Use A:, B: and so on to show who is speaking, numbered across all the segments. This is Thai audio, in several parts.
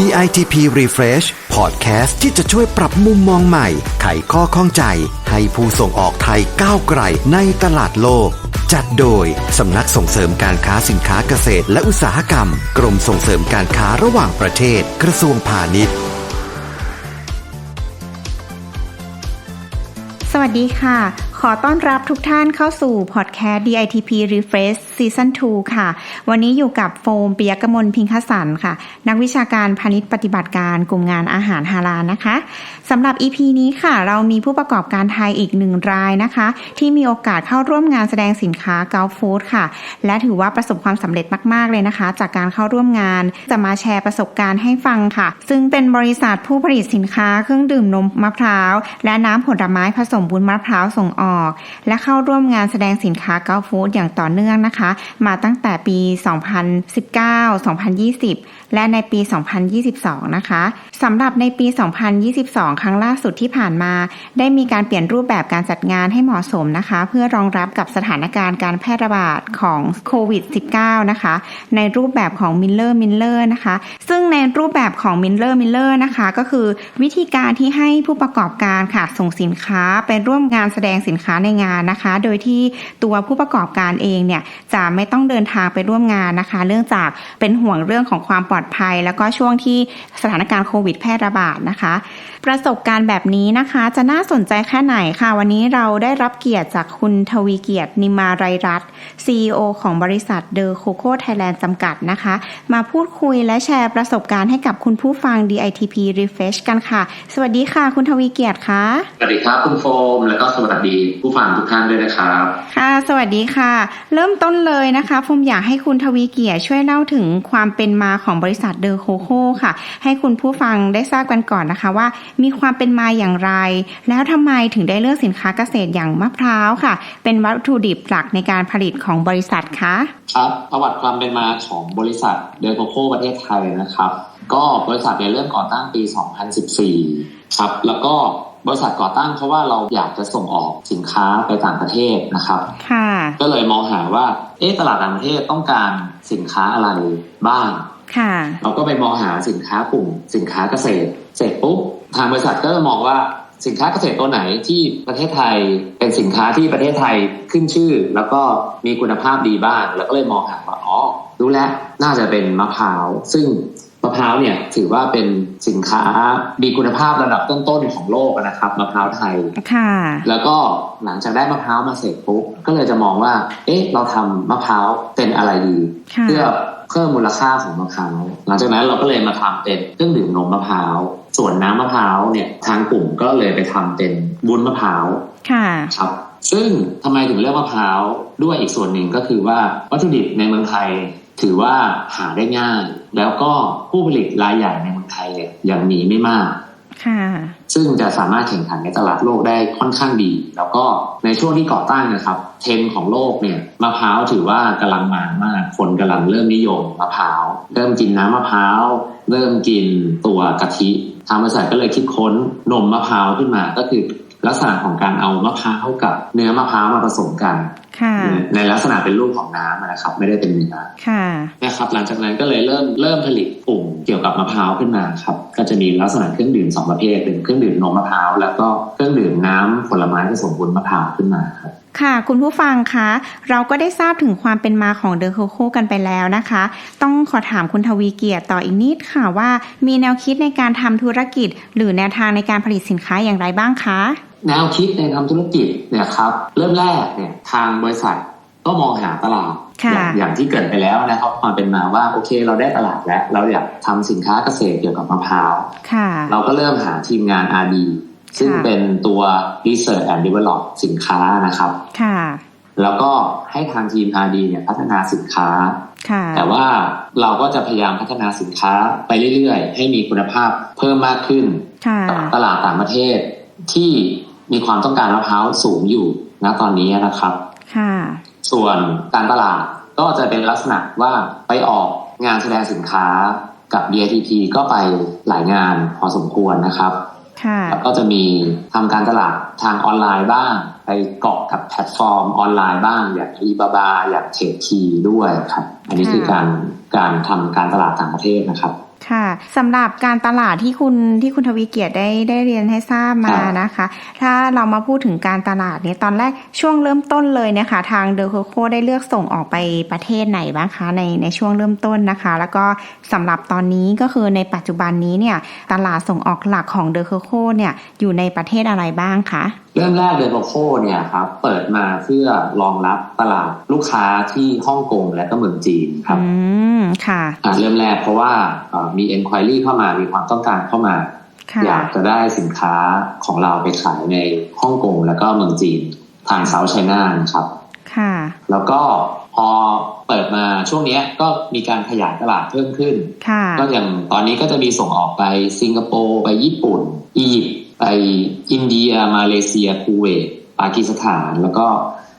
A: DITP Refresh Podcast ที่จะช่วยปรับมุมมองใหม่ ไขข้อข้องใจ ให้ผู้ส่งออกไทยก้าวไกลในตลาดโลก จัดโดย สำนักส่งเสริมการค้าสินค้าเกษตรและอุตสาหกรรม กรมส่งเสริมการค้าระหว่างประเทศ กระทรวงพาณิชย์
B: สวัสดีค่ะ ขอต้อนรับทุกท่านเข้าสู่พอดแคสต์ DITP Refresh Season 2 ค่ะ วันนี้อยู่กับโฟมปิยกมลพิงคสันค่ะ นักวิชาการพาณิชย์ปฏิบัติการกลุ่มงานอาหารฮาลาลนะคะสำหรับ EP นี้ค่ะ เรามีผู้ประกอบการไทยอีกหนึ่งรายนะคะ ที่มีโอกาสเข้าร่วมงานแสดงสินค้า g u l f Food ค่ะ และถือว่าประสบความสำเร็จมาก ๆ เลยนะคะ จากการเข้าร่วมงาน จะมาแชร์ประสบการณ์ให้ฟังค่ะ ซึ่งเป็นบริษัทผู้ผลิตสินค้าเครื่องดื่มนมมะพร้าว และน้ำผลไม้ผสมบุญมะพร้าวส่งออกและเข้าร่วมงานแสดงสินค้าเกาฟู้ดอย่างต่อเนื่องนะคะ มาตั้งแต่ปี 2019-2020 และในปี 2022 นะคะสำหรับในปี 2022 ครั้งล่าสุดที่ผ่านมา ได้มีการเปลี่ยนรูปแบบการจัดงานให้เหมาะสมนะคะ เพื่อรองรับกับสถานการณ์การแพร่ระบาดของโควิด -19 นะคะ ในรูปแบบของมิลเลอร์มิลเลอร์นะคะ ซึ่งในรูปแบบของมิลเลอร์มิลเลอร์นะคะ ก็คือวิธีการที่ให้ผู้ประกอบการค่ะส่งสินค้าไปร่วมงานแสดงสินค้าในงานนะคะ โดยที่ตัวผู้ประกอบการเองเนี่ยจะไม่ต้องเดินทางไปร่วมงานนะคะ เนื่องจากเป็นห่วงเรื่องของความปลอดภัย แล้วก็ช่วงที่สถานการณ์โควิดแพร่ระบาดนะคะประสบการณ์แบบนี้นะคะ จะน่าสนใจแค่ไหนค่ะ วันนี้เราได้รับเกียรติจากคุณทวีเกียรตินิมาไรรัตน์ CEO ของบริษัทเดอโคโค่ไทยแลนด์จำกัดนะคะ มาพูดคุยและแชร์ประสบการณ์ให้กับคุณผู้ฟัง DITP Refresh กันค่ะ สวัสดีค่ะ คุณทวีเกียรติค่ะ
C: สวัสดีครับคุณโฟม แล้วก็สวัสดีผู้ฟังทุกท่านด้วยนะครับ
B: ค่ะ สวัสดีค่ะ เริ่มต้นเลยนะคะผมอยากให้คุณทวีเกียรติช่วยเล่าถึงความเป็นมาของบริษัทเดอโคโค่ค่ะ ให้คุณผู้ฟังได้ทราบกันก่อนนะคะว่ามีความเป็นมาอย่างไร แล้วทำไมถึงได้เลือกสินค้าเกษตรอย่างมะพร้าวค่ะ เป็นวัตถุดิบหลักในการผลิตของบริษัทคะ
C: ครับประวัติความเป็นมาของบริษัทเดอโคโค่ประเทศไทยนะครับ ก็บริษัทเนี่ยเริ่มก่อตั้งปี 2014 ครับ แล้วก็บริษัทก่อตั้งเพราะว่าเราอยากจะส่งออกสินค้าไปต่างประเทศนะครับ
B: ค่ะ
C: ก็เลยมองหาว่าเอ๊ะตลาดต่างประเทศต้องการสินค้าอะไรบ้าง
B: ค่ะ
C: เราก็ไปมองหาสินค้ากลุ่มสินค้าเกษตร เสร็จปุ๊บทางบริษัทก็มองว่าสินค้าเกษตรตัวไหนที่ประเทศไทยเป็นสินค้าที่ประเทศไทยขึ้นชื่อ แล้วก็มีคุณภาพดีบ้างแล้วก็เลยมองหาว่าอ๋อรู้แล้วน่าจะเป็นมะพร้าว ซึ่งมะพร้าวเนี่ยถือว่าเป็นสินค้ามีคุณภาพระดับต้นๆของโลกนะครับมะพร้าวไทย
B: ค่ะ
C: แล้วก็หลังจากได้มะพร้าวมาเสร็จปุ๊บก็เลยจะมองว่า เอ๊ะ เราทำมะพร้าวเป็นอะไรดี
B: ค่ะ
C: เพื่อ เพิ่มมูลค่าของมะพร้าวหลังจากนั้นเราก็เลยมาทำเป็นเครื่องดื่มนมมะพร้าวส่วนน้ำมะพร้าวเนี่ยทางกลุ่มก็เลยไปทำเป็นบุญมะพร้าว
B: ค่ะ
C: ครับซึ่งทำไมถึงเลือกมะพร้าวด้วยอีกส่วนหนึ่งก็คือว่าวัตถุดิบในเมืองไทยถือว่าหาได้ง่าย แล้วก็ผู้ผลิตรายใหญ่ในเมืองไทยเนี่ยยังมีไม่มาก
B: ค่ะ
C: ซึ่งจะสามารถแข่งขันในตลาดโลกได้ค่อนข้างดี แล้วก็ในช่วงที่ก่อตั้งนะครับ เทรนของโลกเนี่ยมะพร้าวถือว่ากำลังมามาก คนกำลังเริ่มนิยมมะพร้าว เริ่มกินน้ำมะพร้าว เริ่มกินตัวกะทิทางบริษัทก็เลยคิดค้นนมมะพร้าวขึ้นมาก็คือ ลักษณะของการเอามะพร้าวกับเนื้อมะพร้าวมาผสมกัน
B: ค่ะ
C: ในลักษณะเป็นรูปของน้ำนะครับ ไม่ได้เป็นเนื้อ
B: ค่ะ
C: นะครับ หลังจากนั้นก็เลยเริ่มเริ่มผลิตกลุ่มเกี่ยวกับมะพร้าวขึ้นมาครับ ก็จะมีลักษณะเครื่องดื่มสองประเภทเป็นเครื่องดื่มนมมะพร้าวแล้วก็เครื่องดื่มน้ำผลไม้ผสมบุญมะพร้าวขึ้นมาครับ
B: ค่ะ คุณผู้ฟังคะเราก็ได้ทราบถึงความเป็นมาของเดอะโคโค่กันไปแล้วนะคะ ต้องขอถามคุณทวีเกียรติต่ออีกนิดค่ะว่า มีแนวคิดในการทำธุรกิจ หรือแนวทางในการผลิตสินค้าอย่างไรบ้างคะ
C: แนวคิดในทำธุรกิจเนี่ยครับเริ่มแรกเนี่ยทางบริษัทก็มองหาตลาด
B: ค่ะ
C: อย่างอย่างที่เกริดไปแล้วนะครับความเป็นมาว่าโอเคเราได้ตลาดแล้ว เราอยากทำสินค้าเกษตรเกี่ยวกับมะพร้าว
B: ค่ะ
C: เราก็เริ่มหาทีมงาน R&D ซึ่ง
B: ค่ะ
C: เป็นตัว Research and Develop สินค้านะครับ
B: ค่ะ
C: แล้วก็ให้ทางทีม R&D เนี่ยพัฒนาสินค้า
B: ค่ะ
C: แต่ว่าเราก็จะพยายามพัฒนาสินค้าไปเรื่อยๆ ให้มีคุณภาพเพิ่มมากขึ้น
B: ค่ะ
C: ตลาดต่างประเทศที่ มีความต้องการมะพร้าวสูงอยู่ณตอนนี้นะครับ
B: ค่ะ
C: ส่วนการตลาดก็จะเป็นลักษณะว่าไปออกงานแสดงสินค้ากับ DITP ก็ไปหลายงานพอสมควรนะครับ
B: ค่ะ
C: แล้วก็จะมีทำการตลาดทางออนไลน์บ้าง ไปเกาะกับแพลตฟอร์มออนไลน์บ้าง อย่างอีบาบาอย่างเทรดคีด้วยครับ อันนี้คือการการทำการตลาดต่างประเทศนะครับ
B: ค่ะสำหรับการตลาดที่คุณที่คุณทวีเกียรติได้ได้เรียนให้ทราบมา
C: ครับ
B: นะคะ ถ้าเรามาพูดถึงการตลาดเนี่ยตอนแรกช่วงเริ่มต้นเลยเนี่ยค่ะทางเดอโคโคได้เลือกส่งออกไปประเทศไหนบ้างคะในในช่วงเริ่มต้นนะคะ แล้วก็สำหรับตอนนี้ก็คือในปัจจุบันนี้เนี่ยตลาดส่งออกหลักของเดอโคโคเนี่ยอยู่ในประเทศอะไรบ้างคะ
C: เริ่มแรกเดนโลโคเนี่ยครับเปิดมาเพื่อรองรับตลาดลูกค้าที่ฮ่องกงและก็เมืองจีนครับ
B: อืมค่ะ
C: อ่าเริ่มแรกเพราะว่าเอ่อมี enquiry เข้ามามีความต้องการเข้ามา
B: ค่ะ
C: อยากจะได้สินค้าของเราไปขายในฮ่องกงแล้วก็เมืองจีนทางเซาท์ไชน่านะครับ
B: ค่ะ
C: แล้วก็พอเปิดมาช่วงเนี้ยก็มีการขยายตลาดเพิ่มขึ้น
B: ค่ะ
C: ก็อย่างตอนนี้ก็จะมีส่งออกไปสิงคโปร์ไปญี่ปุ่น อียิปต์ ไปอินเดียมาเลเซียคูเวตปากีสถาน แล้วก็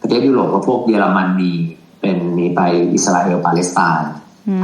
C: ประเทศยุโรปก็พวกเยอรมนีเป็นมีไปอิสราเอลปาเลสไตน์
B: อื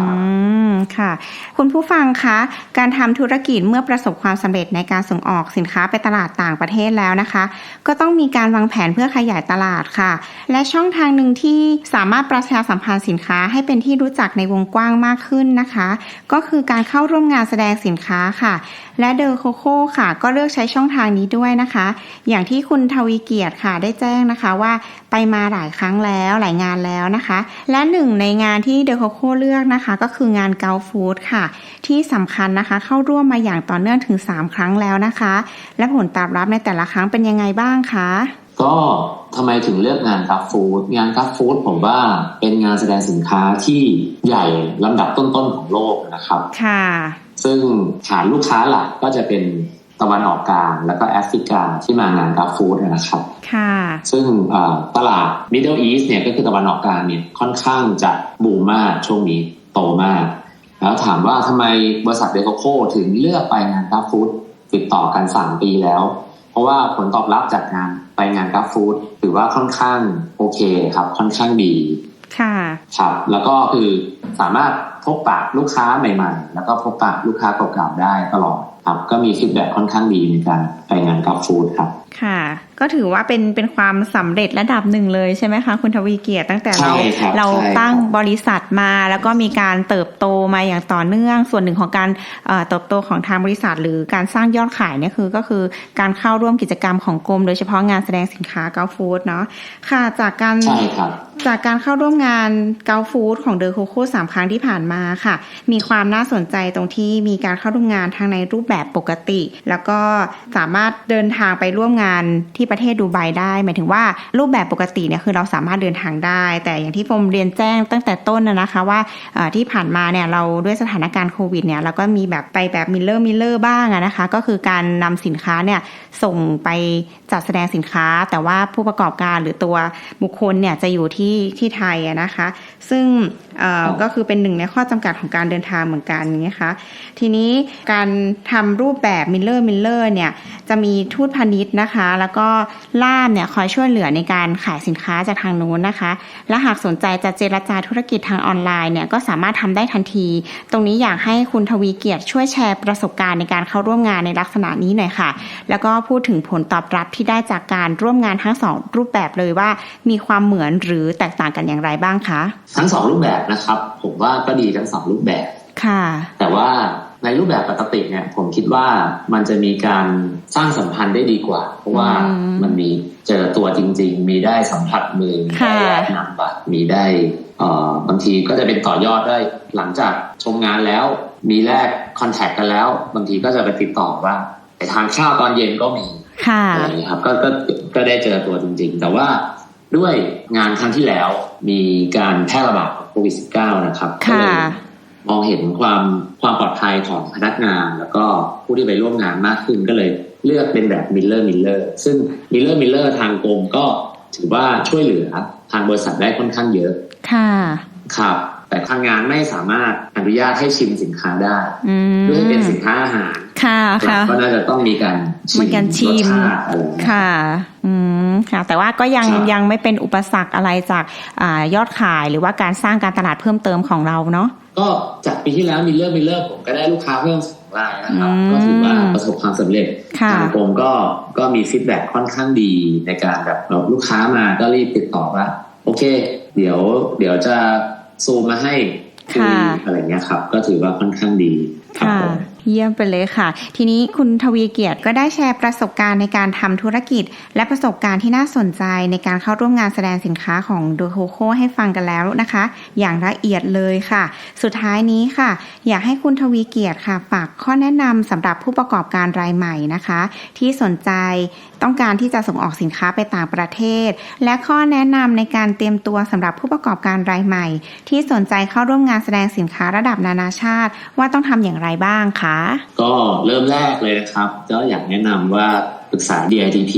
B: มค่ะ คุณผู้ฟังคะ การทำธุรกิจเมื่อประสบความสำเร็จในการส่งออกสินค้าไปตลาดต่างประเทศแล้วนะคะ ก็ต้องมีการวางแผนเพื่อขยายตลาดค่ะ และช่องทางหนึ่งที่สามารถประชาสัมพันธ์สินค้าให้เป็นที่รู้จักในวงกว้างมากขึ้นนะคะ ก็คือการเข้าร่วมงานแสดงสินค้าค่ะ และเดอโคโค่ค่ะ ก็เลือกใช้ช่องทางนี้ด้วยนะคะ อย่างที่คุณทวีเกียรติค่ะได้แจ้งนะคะว่าไปมาหลายครั้งแล้วหลายงานแล้วนะคะ และหนึ่งในงานที่เดอโคโค่เลือกนะคะก็คืองานเกาฟู้ดค่ะ ที่สำคัญนะคะเข้าร่วมมาอย่างต่อเนื่องถึง 3 ครั้งแล้วนะคะ และผลตอบรับในแต่ละครั้งเป็นยังไงบ้างคะ
C: ก็ทำไมถึงเลือกงานกัฟฟู้ดงานกัฟฟู้ดผมว่าเป็นงานแสดงสินค้าที่ใหญ่ลำดับต้นๆของโลกนะครับ
B: ค่ะ
C: ซึ่งฐานลูกค้าหลักก็จะเป็นตะวันออกกลางแล้วก็แอฟริกาที่มางานกัฟฟู้ดนะครับ
B: ค่ะ
C: ซึ่งเอ่อตลาด Middle East เนี่ยก็คือตะวันออกกลางเนี่ยค่อนข้างจะบูมมากช่วงนี้ โตมาก แล้วถามว่าทำไมบริษัทเดโคโคถึงเลือกไปงานกัฟฟู้ดติดต่อกัน3ปีแล้ว เพราะว่าผลตอบรับจากงานไปงานกัฟฟู้ดถือว่าค่อนข้างโอเคครับ ค่อนข้างดี
B: ค่ะ
C: ครับแล้วก็คือสามารถพบปะลูกค้าใหม่ ๆ แล้วก็พบปะลูกค้าเก่าๆได้ตลอด ครับก็มีฟีดแบ็ค่อนข้างดีในการไปงานกัฟฟู้ดครับ
B: ค่ะ ก็ถือว่าเป็นเป็นความสำเร็จระดับหนึ่งเลยใช่ไหมคะคุณทวีเกียรติตั้งแต่เรา
C: ใช่ครับ
B: เรา
C: ใช่ครับ
B: ตั้งบริษัทมา แล้วก็มีการเติบโตมาอย่างต่อเนื่อง ส่วนหนึ่งของการเอ่อเติบโตของทางบริษัท หรือการสร้างยอดขายเนี่ยคือก็คือการเข้าร่วมกิจกรรมของกรมโดยเฉพาะงานแสดงสินค้าเกาฟู้ดเนาะค่ะจากการ
C: ใช่ครับ
B: จากการเข้าร่วมงานเกาฟู้ดของเดอโคโค่สามครั้งที่ผ่านมาค่ะ มีความน่าสนใจตรงที่มีการเข้าร่วมงานทั้งในรูปแบบปกติ แล้วก็สามารถเดินทางไปร่วมงานที่ประเทศดูไบได้ หมายถึงว่ารูปแบบปกติเนี่ยคือเราสามารถเดินทางได้ แต่อย่างที่ผมเรียนแจ้งตั้งแต่ต้นนะนะคะว่าที่ผ่านมาเนี่ยเราด้วยสถานการณ์โควิดเนี่ยเราก็มีแบบไปแบบมิลเลอร์มิลเลอร์บ้างนะคะ ก็คือการนำสินค้าเนี่ยส่งไปจัดแสดงสินค้า แต่ว่าผู้ประกอบการหรือตัวบุคคลเนี่ยจะอยู่ที่ที่ไทยนะคะ ซึ่งก็คือเป็นหนึ่งในข้อจำกัดของการเดินทางเหมือนกันนะคะทีนี้การทำำรูปแบบมิลเลอร์มิลเลอร์เนี่ยจะมีทูตพาณิชย์นะคะ แล้วก็ล่ามเนี่ยคอยช่วยเหลือในการขายสินค้าจากทางนู้นนะคะ และหากสนใจจะเจรจาธุรกิจทางออนไลน์เนี่ยก็สามารถทำได้ทันที ตรงนี้อยากให้คุณทวีเกียรติช่วยแชร์ประสบการณ์ในการเข้าร่วมงานในลักษณะนี้หน่อยค่ะ แล้วก็พูดถึงผลตอบรับที่ได้จากการร่วมงานทั้งสองรูปแบบเลยว่ามีความเหมือนหรือแตกต่างกันอย่างไรบ้างคะ
C: ทั้งสองรูปแบบนะครับ ผมว่าก็ดีทั้งสองรูปแบบ
B: ค่ะ
C: แต่ว่า ในรูปแบบปกติเนี่ย ผมคิดว่ามันจะมีการสร้างสัมพันธ์ได้ดีกว่า เพราะว่า
B: อืม
C: มันมีเจอตัวจริง ๆ มีได้สัมผัสมือมีได้
B: ค่ะ
C: แลกนามบัตรมีได้เอ่อบางทีก็จะเป็นต่อยอดได้หลังจากชมงานแล้ว มีแลกคอนแทคกันแล้ว บางทีก็จะไปติดต่อว่าไปทานข้าวตอนเย็นก็มี
B: ค่ะ
C: อะไรอย่างนี้ยครับก็ก็ก็ได้เจอตัวจริง ๆ แต่ว่าด้วยงานครั้งที่แล้วมีการแพร่ระบาดของโควิด -19 นะครับก็
B: ค่ะ
C: เลย มองเห็นความความปลอดภัยของพนักงาน แล้วก็ผู้ที่ไปร่วมงานมากขึ้นก็เลยเลือกเป็นแบบมิลเลอร์มิลเลอร์ซึ่งมิลเลอร์มิลเลอร์ทางกรมก็ถือว่าช่วยเหลือทางบริษัทได้ค่อนข้างเยอะ
B: ค่ะ
C: ครับ แต่ทางงานไม่สามารถอนุญาตให้ชิมสินค้าได้
B: อืม
C: ด้วยเป็นสินค้าอาหาร
B: ค่ะค่ะ
C: ก็น่าจะต้องมีการ
B: มีการชิม
C: รสชาติอะไรอย่างเงี้ย
B: ค่ะ อืมค่ะ แต่ว่าก็ยัง
C: ครับ
B: ยังไม่เป็นอุปสรรคอะไรจากอายอดขายหรือว่าการสร้างการตลาดเพิ่มเติมของเราเนาะ
C: ก็จากปีที่แล้วมิลเลอร์มิลเลอร์ผมก็ได้ลูกค้าเพิ่มสองรายนะครับ
B: อืม
C: ก็ถือว่าประสบความสำเร็จ
B: ค่ะ
C: ทางกรมก็ก็มีฟีดแบ็ค่อนข้างดีในการแบบเราลูกค้ามาก็รีบติดต่อว่า โอเค เดี๋ยวเดี๋ยวจะซูมมาให้คุย
B: ค่ะ
C: อะไรเงี้ยครับ ก็ถือว่าค่อนข้างดีครับ
B: ค่ะ
C: ผม
B: เยี่ยมไปเลยค่ะ ทีนี้คุณทวีเกียรติก็ได้แชร์ประสบการณ์ในการทำธุรกิจ และประสบการณ์ที่น่าสนใจในการเข้าร่วมงานแสดงสินค้าของโดโฮโคให้ฟังกันแล้วนะคะ อย่างละเอียดเลยค่ะ สุดท้ายนี้ค่ะ อยากให้คุณทวีเกียรติค่ะฝากข้อแนะนำสำหรับผู้ประกอบการรายใหม่นะคะ ที่สนใจ ต้องการที่จะส่งออกสินค้าไปต่างประเทศ และข้อแนะนำในการเตรียมตัวสำหรับผู้ประกอบการรายใหม่ ที่สนใจเข้าร่วมงานแสดงสินค้าระดับนานาชาติ ว่าต้องทำอย่างไรบ้างคะ
C: ก็เริ่มแรกเลยนะครับ ก็อยากแนะนำว่าปรึกษา DITP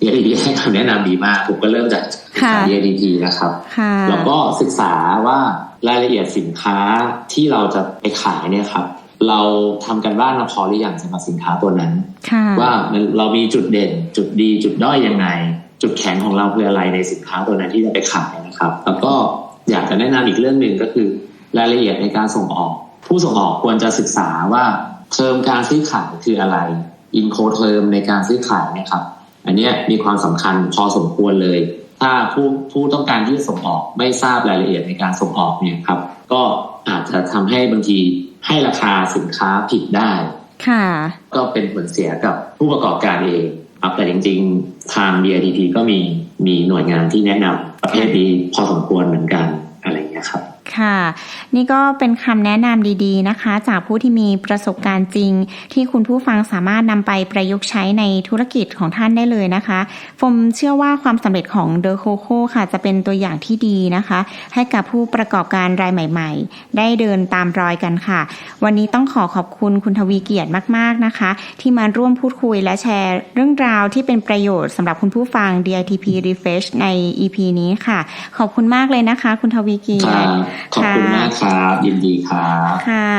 C: DITP ให้คำแนะนำดีมาก ผมก็เริ่มจากปรึกษา
B: ค่ะ
C: DITP นะครับ
B: ค่ะ
C: แล้วก็ศึกษาว่ารายละเอียดสินค้าที่เราจะไปขายเนี่ยครับ เราทำกันบ้านมาพอหรือยังสำหรับสินค้าตัวนั้น
B: ค่ะ
C: ว่ามันเรามีจุดเด่นจุดดีจุดด้อยยังไง จุดแข็งของเราคืออะไรในสินค้าตัวนั้นที่จะไปขายนะครับ แล้วก็อยากจะแนะนำอีกเรื่องหนึ่งก็คือ รายละเอียดในการส่งออก ผู้ส่งออกควรจะศึกษาว่าเทอมการซื้อขายคืออะไรอินโคเทอมในการซื้อขายนะครับ อันเนี้ยมีความสำคัญพอสมควรเลย ถ้าผู้ผู้ต้องการที่จะส่งออกไม่ทราบรายละเอียดในการส่งออกเนี่ยครับ ก็อาจจะทำให้บางที ให้ราคาสินค้าผิดได้
B: ค่ะ
C: ก็เป็นผลเสียกับผู้ประกอบการเองครับแต่จริงๆ ทาง BIDP ก็มีมีหน่วยงานที่แนะนำประเภทนี้พอสมควรเหมือนกันอะไรอย่างเงี้ยครับ
B: ค่ะ นี่ก็เป็นคำแนะนำดีๆนะคะ จากผู้ที่มีประสบการณ์จริง ที่คุณผู้ฟังสามารถนำไปประยุกต์ใช้ในธุรกิจของท่านได้เลยนะคะผมเชื่อว่าความสำเร็จของเดอะโคโค่ค่ะจะเป็นตัวอย่างที่ดีนะคะ ให้กับผู้ประกอบการรายใหม่ ๆ ได้เดินตามรอยกันค่ะ วันนี้ต้องขอขอบคุณคุณทวีเกียรติมากๆนะคะ ที่มาร่วมพูดคุยและแชร์เรื่องราวที่เป็นประโยชน์สำหรับคุณผู้ฟัง DITP Refresh ใน EP นี้ค่ะ ขอบคุณมากเลยนะคะ คุณทวีเกียรติ
C: ขอบคุณมากครับยินดีครับ
B: ค่ะ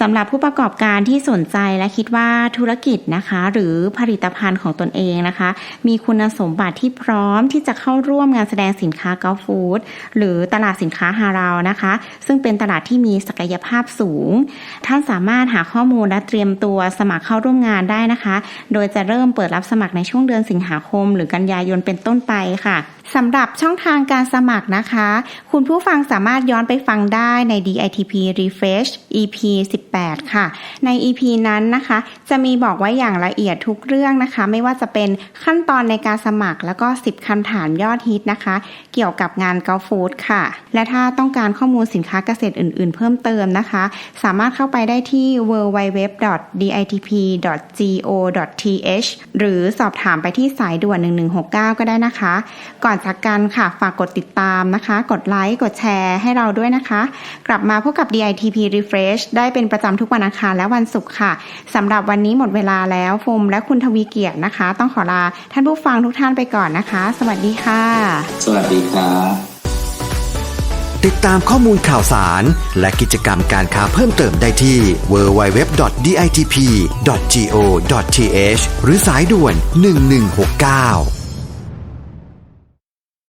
B: สำหรับผู้ประกอบการที่สนใจและคิดว่าธุรกิจนะคะ หรือผลิตภัณฑ์ของตนเองนะคะ มีคุณสมบัติที่พร้อมที่จะเข้าร่วมงานแสดงสินค้ากอล์ฟฟู้ดหรือตลาดสินค้าฮาราวนะคะ ซึ่งเป็นตลาดที่มีศักยภาพสูง ท่านสามารถหาข้อมูลและเตรียมตัวสมัครเข้าร่วมงานได้นะคะ โดยจะเริ่มเปิดรับสมัครในช่วงเดือนสิงหาคม หรือกันยายนเป็นต้นไปค่ะ สำหรับช่องทางการสมัครนะคะ คุณผู้ฟังสามารถย้อนไปฟังได้ใน DITP Refresh EP 18 ค่ะ ใน EP นั้นนะคะ จะมีบอกไว้อย่างละเอียดทุกเรื่องนะคะ ไม่ว่าจะเป็นขั้นตอนในการสมัครแล้วก็ 10คำถามยอดฮิตนะคะ เกี่ยวกับงานกอล์ฟฟู้ดค่ะ และถ้าต้องการข้อมูลสินค้าเกษตรอื่น ๆ เพิ่มเติมนะคะ สามารถเข้าไปได้ที่ www.ditp.go.th หรือสอบถามไปที่สายด่วน 1169 ก็ได้นะคะ ก่อนจากกันค่ะ ฝากกดติดตามนะคะ กดไลค์ กดแชร์ให้เราด้วยนะคะ กลับมาพบกับ DITP Refresh ได้เป็นประจำทุกวันอังคารและวันศุกร์ค่ะสำหรับวันนี้หมดเวลาแล้วโฟมและคุณทวีเกียรตินะคะ ต้องขอลาท่านผู้ฟังทุกท่านไปก่อนนะคะ สวัสดีค่ะ
C: สวัสดีครับ
A: ติดตามข้อมูลข่าวสาร และกิจกรรมการค้าเพิ่มเติมได้ที่ www.ditp.go.th หรือสายด่วน 1169